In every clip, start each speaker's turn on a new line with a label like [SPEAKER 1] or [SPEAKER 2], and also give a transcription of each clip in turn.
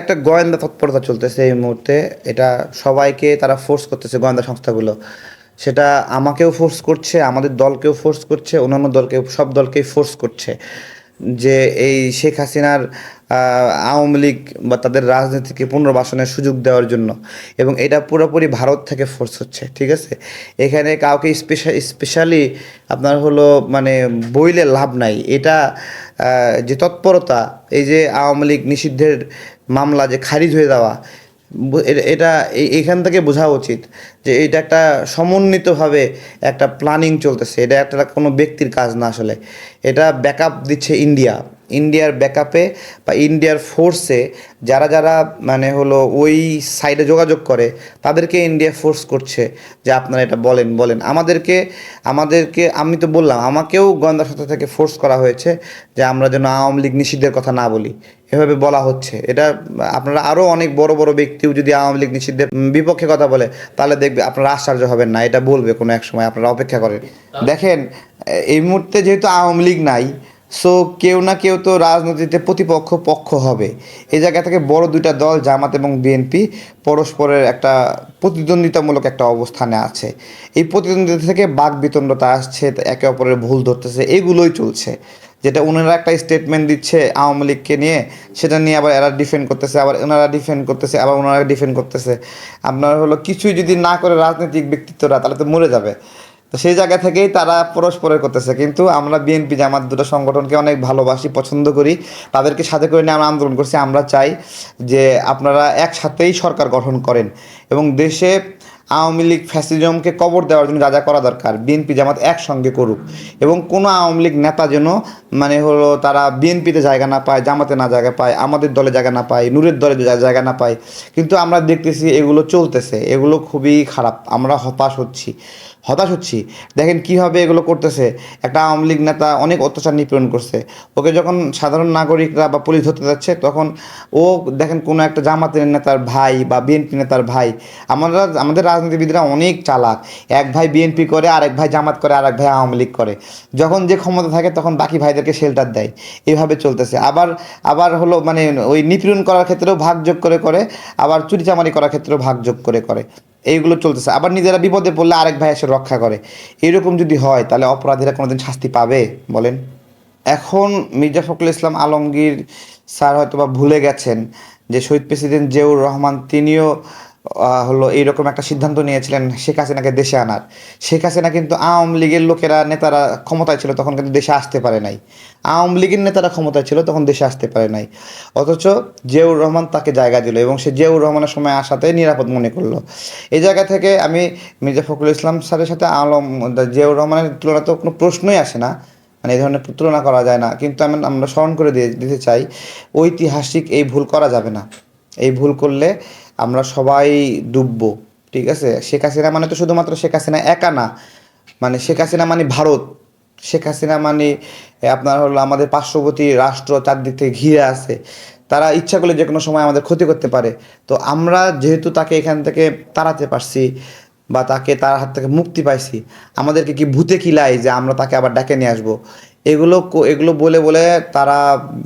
[SPEAKER 1] একটা গোয়েন্দা তৎপরতা চলতেছে এই মুহূর্তে। এটা সবাইকে তারা ফোর্স করতেছে, গোয়েন্দা সংস্থাগুলো। সেটা আমাকেও ফোর্স করছে, আমাদের দলকেও ফোর্স করছে, অন্যান্য দলকে সব দলকেই ফোর্স করছে। যে এই শেখ হাসিনার আওয়ামী লীগ বা তাদের রাজনীতিকে পুনর্বাসনের সুযোগ দেওয়ার জন্য। এবং এটা পুরোপুরি ভারত থেকে ফোর্স হচ্ছে, ঠিক আছে? এখানে কাউকে স্পেশাল স্পেশালি আপনার হলো মানে বইলে লাভ নাই। এটা যে তৎপরতা, এই যে আওয়ামী লীগ নিষিদ্ধের মামলা, যে খারিজ হয়ে যাওয়া এটা এখান থেকে বোঝা উচিত যে এটা একটা সমন্বিতভাবে একটা প্ল্যানিং চলতেছে। এটা একটা কোনো ব্যক্তির কাজ না আসলে। এটা ব্যাকআপ দিচ্ছে ইন্ডিয়া ইন্ডিয়ার ব্যাকআপে বা ইন্ডিয়ার ফোর্সে যারা যারা মানে হলো ওই সাইডে যোগাযোগ করে, তাদেরকে ইন্ডিয়া ফোর্স করছে যে আপনারা এটা বলেন বলেন। আমাদেরকে আমাদেরকে, আমি তো বললাম, আমাকেও গোয়েন্দা সংস্থা থেকে ফোর্স করা হয়েছে যে আমরা যেন আওয়ামী লীগ নিষিদ্ধের কথা না বলি। এভাবে বলা হচ্ছে। এটা আপনারা আরও অনেক বড় বড় ব্যক্তিও যদি আওয়ামী লীগ নিষিদ্ধের বিপক্ষে কথা বলে, তাহলে দেখবে আপনারা আশ্চর্য হবেন না। এটা বলবে কোনো এক সময়, আপনারা অপেক্ষা করেন। দেখেন এই মুহূর্তে যেহেতু আওয়ামী লীগ নাই সো কেউ না কেউ তো রাজনীতিতে প্রতিপক্ষ পক্ষ হবে। এই জায়গা থেকে বড় দুইটা দল, জামাত এবং বিএনপি, পরস্পরের একটা প্রতিদ্বন্দ্বিতামূলক একটা অবস্থানে আছে। এই প্রতিদ্বন্দ্বিতা থেকে বাক বিতণ্ডতা আসছে একে অপরের ভুল ধরতেছে, এগুলোই চলছে। যেটা ওনারা একটা স্টেটমেন্ট দিচ্ছে আওয়ামী লীগকে নিয়ে, সেটা নিয়ে আবার এরা ডিফেন্ড করতেছে, আবার ওনারা ডিফেন্ড করতেছে, আবার ওনারা ডিফেন্ড করতেছে। আপনার হলো কিছুই যদি না করে রাজনৈতিক ব্যক্তিত্বরা, তাহলে তো মরে যাবে। তো সেই জায়গা থেকেই তারা পরস্পরের করতেছে। কিন্তু আমরা বিএনপি জামাত দুটো সংগঠনকে অনেক ভালোবাসি, পছন্দ করি। তাদেরকে সাথে করে নিয়ে আমরা আন্দোলন করছি। আমরা চাই যে আপনারা একসাথেই সরকার গঠন করেন এবং দেশে আওয়ামী লীগ ফ্যাসিজমকে কবর দেওয়ার জন্য যা যা করা দরকার, বিএনপি জামাত একসঙ্গে করুক। এবং কোনো আওয়ামী লীগ নেতা যেন মানে হলো তারা বিএনপিতে জায়গা না পায়, জামাতে না জায়গা পায়, আমাদের দলে জায়গা না পায়, নূরের দলে জায়গা না পায়। কিন্তু আমরা দেখতেছি এগুলো চলতেছে, এগুলো খুবই খারাপ। আমরা হতাশ হচ্ছি হতাশ হচ্ছি। দেখেন কীভাবে এগুলো করতেছে। একটা আওয়ামী লীগ নেতা অনেক অত্যাচার নিপীড়ন করছে। ওকে যখন সাধারণ নাগরিকরা বা পুলিশ ধরতে যাচ্ছে, তখন ও দেখেন কোনো একটা জামাতের নেতার ভাই বা বিএনপি নেতার ভাই আমরা আমাদের রাজনীতিবিদরা অনেক চালাক। এক ভাই বিএনপি করে, আরেক ভাই জামাত করে, আরেক ভাই আওয়ামী লীগ করে। যখন যে ক্ষমতা থাকে, তখন বাকি ভাইদেরকে শেল্টার দেয়। এইভাবে চলতেছে। আবার আবার হলো মানে ওই নিপীড়ন করার ক্ষেত্রেও ভাগ যোগ করে করে, আবার চুরিচামারি করার ক্ষেত্রেও ভাগ যোগ করে করে। এইগুলো চলতেছে। আবার নিজেরা বিপদে পড়লে আরেক ভাই এসে রক্ষা করে। এরকম যদি হয়, তাহলে অপরাধীরা কোনোদিন শাস্তি পাবে? বলেন। এখন মির্জা ফখরুল ইসলাম আলমগীর স্যার হয়তো বা ভুলে গেছেন যে শহীদ প্রেসিডেন্ট জিয়াউর রহমান তিনিও হলো এইরকম একটা সিদ্ধান্ত নিয়েছিলেন শেখ হাসিনাকে দেশে আনার। শেখ হাসিনা কিন্তু আওয়ামী লীগের লোকেরা, নেতারা ক্ষমতায় ছিল, তখন কিন্তু দেশে আসতে পারে নাই। আওয়ামী লীগের নেতারা ক্ষমতায় ছিল, তখন দেশে আসতে পারে নাই। অথচ জিয়াউর রহমান তাকে জায়গা দিল এবং সে জিয়াউর রহমানের সময় আসাতে নিরাপদ মনে করল। এই জায়গা থেকে আমি মির্জা ফখরুল ইসলাম স্যারের সাথে আলম, জিয়াউর রহমানের তুলনা তো কোনো প্রশ্নই আসে না। মানে এই ধরনের তুলনা করা যায় না। কিন্তু আমি, আমরা স্মরণ করে দিয়ে দিতে চাই, ঐতিহাসিক এই ভুল করা যাবে না। এই ভুল করলে আমরা সবাই ডুববো, ঠিক আছে? শেখ হাসিনা মানে তো শুধুমাত্র শেখ হাসিনা একা না মানে শেখ হাসিনা মানে ভারত। শেখ হাসিনা মানে আপনার হলো আমাদের পার্শ্ববর্তী রাষ্ট্র, চারদিক থেকে ঘিরে আছে। তারা ইচ্ছা করলে যে কোনো সময় আমাদের ক্ষতি করতে পারে। তো আমরা যেহেতু তাকে এখান থেকে তাড়াতে পারছি বা তাকে তার হাত থেকে মুক্তি পাইছি, আমাদেরকে কি ভূতে কিলাই যে আমরা তাকে আবার ডাকে নিয়ে আসব? এগুলো এগুলো বলে বলে তারা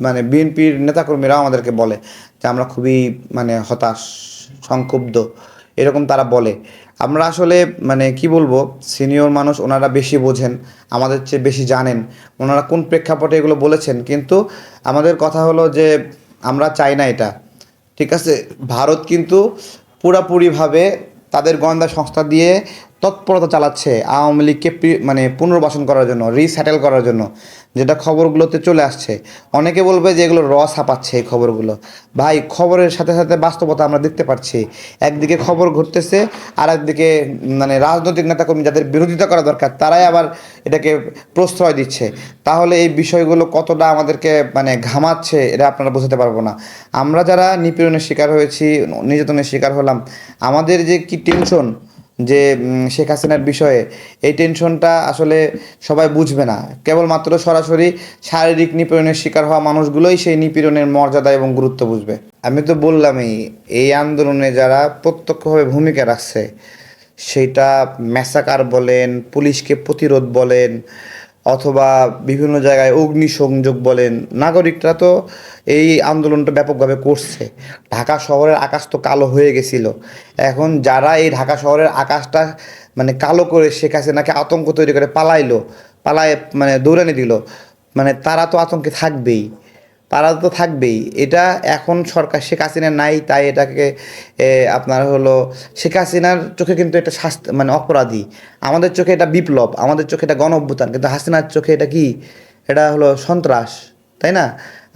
[SPEAKER 1] মানে বিএনপির নেতাকর্মীরাও আমাদেরকে বলে যে আমরা খুবই মানে হতাশ। সংক্ষুব্ধ, এরকম তারা বলে। আমরা আসলে মানে কি বলব সিনিয়র মানুষ ওনারা বেশি বোঝেন, আমাদের চেয়ে বেশি জানেন, ওনারা কোন প্রেক্ষাপটে এগুলো বলেছেন, কিন্তু আমাদের কথা হলো যে আমরা চাই না এটা, ঠিক আছে? ভারত কিন্তু পুরাপুরিভাবে তাদের গোয়েন্দা সংস্থা দিয়ে তৎপরতা চালাচ্ছে আওয়ামী লীগকে মানে পুনর্বাসন করার জন্য রিস্যাটেল করার জন্য, যেটা খবরগুলোতে চলে আসছে। অনেকে বলবে যে এগুলো র ছাপাচ্ছে এই খবরগুলো। ভাই, খবরের সাথে সাথে বাস্তবতা আমরা দেখতে পাচ্ছি। একদিকে খবর ঘটতেছে আর একদিকে মানে রাজনৈতিক নেতাকর্মী যাদের বিরোধিতা করা দরকার, তারাই আবার এটাকে প্রশ্রয় দিচ্ছে। তাহলে এই বিষয়গুলো কতটা আমাদেরকে মানে ঘামাচ্ছে, এটা আপনারা বোঝাতে পারব না। আমরা যারা নিপীড়নের শিকার হয়েছি, নির্যাতনের শিকার হলাম, আমাদের যে কি টেনশন যে শেখ হাসিনার বিষয়ে এই টেনশনটা আসলে সবাই বুঝবে না। কেবলমাত্র সরাসরি শারীরিক নিপীড়নের শিকার হওয়া মানুষগুলোই সেই নিপীড়নের মর্যাদা এবং গুরুত্ব বুঝবে। আমি তো বললামই, এই আন্দোলনে যারা প্রত্যক্ষভাবে ভূমিকা রাখছে, সেটা ম্যাসাকার বলেন, পুলিশকে প্রতিরোধ বলেন অথবা বিভিন্ন জায়গায় অগ্নিসংযোগ বলেন, নাগরিকরা তো এই আন্দোলনটা ব্যাপকভাবে করছে। ঢাকা শহরের আকাশ তো কালো হয়ে গেছিল। এখন যারা এই ঢাকা শহরের আকাশটা মানে কালো করে শেখ নাকি আতঙ্ক তৈরি করে পালাইলো, পালায় মানে দৌড়ানি দিল মানে তারা তো আতঙ্কে থাকবেই। তারা তো থাকবেই। এটা এখন সরকার শেখ হাসিনা নাই, তাই এটাকে আপনার হলো, শেখ হাসিনার চোখে কিন্তু এটা শাস্তি মানে অপরাধী। আমাদের চোখে এটা বিপ্লব, আমাদের চোখে এটা গণ অভ্যুত্থান কিন্তু হাসিনার চোখে এটা কি? এটা হলো সন্ত্রাস, তাই না?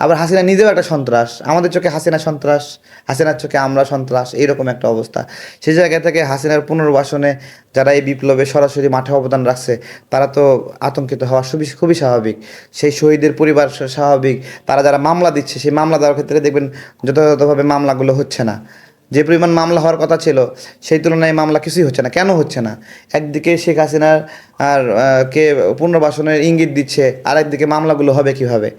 [SPEAKER 1] আবার হাসিনা নিজেও একটা সন্ত্রাস। আমাদের চোখে হাসিনা সন্ত্রাস, হাসিনার চোখে আমরা সন্ত্রাস, এইরকম একটা অবস্থা। সেই জায়গা থেকে হাসিনার পুনর্বাসনে যারা এই বিপ্লবে সরাসরি মাঠে অবদান রাখছে, তারা তো আতঙ্কিত হওয়া খুবই খুবই স্বাভাবিক। সেই শহীদের পরিবার স্বাভাবিক। তারা যারা মামলা দিচ্ছে, সেই মামলা দেওয়ার ক্ষেত্রে দেখবেন যথাযথভাবে মামলাগুলো হচ্ছে না। যে পরিমাণ মামলা হওয়ার কথা ছিল, সেই তুলনায় মামলা কিছুই হচ্ছে না। কেন হচ্ছে না? একদিকে শেখ হাসিনার আর কে পুনর্বাসনের ইঙ্গিত দিচ্ছে আর একদিকে মামলাগুলো হবে কীভাবে?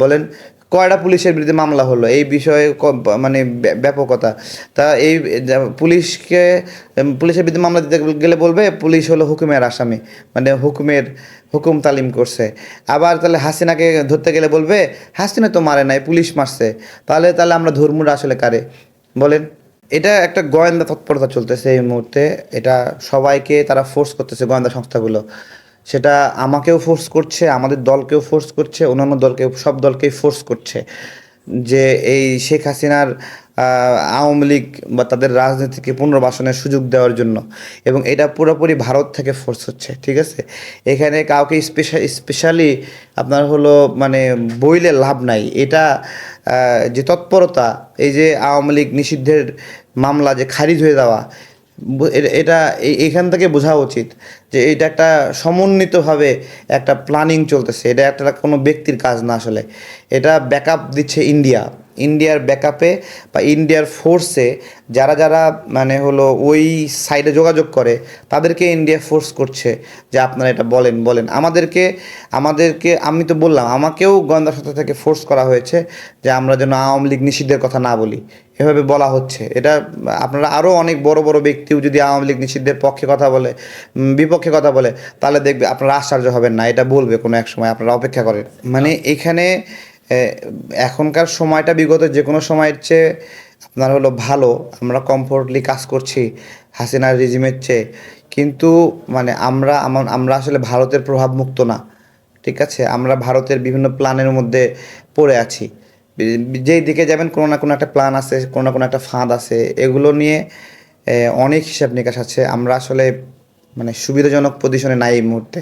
[SPEAKER 1] বলেন কয়টা পুলিশের বিরুদ্ধে মামলা হলো? এই বিষয়ে মানে ব্য- ব্যাপকতা। তা এই পুলিশকে পুলিশের বিরুদ্ধে মামলা দিতে গেলে বলবে, পুলিশ হলো হুকুমের আসামি মানে হুকুমের, হুকুম তালিম করছে। আবার তাহলে হাসিনাকে ধরতে গেলে বলবে, হাসিনা তো মারে নাই, পুলিশ মারছে। তাহলে তাহলে আমরা ধর্মুরা আসলে কারে? বলেন। এটা একটা গোয়েন্দা তৎপরতা চলতেছে এই মুহূর্তে। এটা সবাইকে তারা ফোর্স করতেছে গোয়েন্দা সংস্থাগুলো। সেটা আমাকেও ফোর্স করছে, আমাদের দলকেও ফোর্স করছে, অন্যান্য দলকে সব দলকেই ফোর্স করছে। যে এই শেখ হাসিনার আওয়ামী লীগ বা তাদের রাজনীতিকে পুনর্বাসনের সুযোগ দেওয়ার জন্য। এবং এটা পুরোপুরি ভারত থেকে ফোর্স হচ্ছে, ঠিক আছে? এখানে কাউকে স্পেশাল স্পেশালি আপনার হলো মানে বইলে লাভ নাই। এটা যে তৎপরতা, এই যে আওয়ামী লীগ নিষিদ্ধের মামলা যে খারিজ হয়ে যাওয়া এটা এখান থেকে বোঝা উচিত যে এটা একটা সমন্বিতভাবে একটা প্ল্যানিং চলতেছে। এটা একটা কোনো ব্যক্তির কাজ না আসলে। এটা ব্যাকআপ দিচ্ছে ইন্ডিয়া ইন্ডিয়ার ব্যাকআপে বা ইন্ডিয়ার ফোর্সে যারা যারা মানে হলো ওই সাইডে যোগাযোগ করে, তাদেরকে ইন্ডিয়া ফোর্স করছে যে আপনারা এটা বলেন বলেন। আমাদেরকে আমাদেরকে, আমি তো বললাম, আমাকেও গোয়েন্দা সংস্থা থেকে ফোর্স করা হয়েছে যে আমরা যেন আওয়ামী লীগ নিষিদ্ধের কথা না বলি। এভাবে বলা হচ্ছে। এটা আপনারা আরও অনেক বড় বড় ব্যক্তিও যদি আওয়ামী লীগ নিষিদ্ধের পক্ষে কথা বলে বিপক্ষে কথা বলে, তাহলে দেখবে আপনারা আশ্চর্য হবেন না। এটা বলবে কোনো এক সময়, আপনারা অপেক্ষা করেন। মানে এখানে এখনকার সময়টা বিগত যে কোনো সময়ের চেয়ে আপনার হলো ভালো, আমরা কমফোর্টলি কাজ করছি, হাসিনার রিজিমের চেয়ে। কিন্তু মানে আমরা আমরা আসলে ভারতের প্রভাব মুক্ত না, ঠিক আছে? আমরা ভারতের বিভিন্ন প্ল্যানের মধ্যে পড়ে আছি। যেই দিকে যাবেন, কোনো না কোনো একটা প্ল্যান আছে, কোনো না কোনো একটা ফাঁদ আছে, এগুলো নিয়ে অনেক হিসাব নিকাশ আছে। আমরা আসলে মানে সুবিধাজনক পজিশনে নাই এই মুহূর্তে।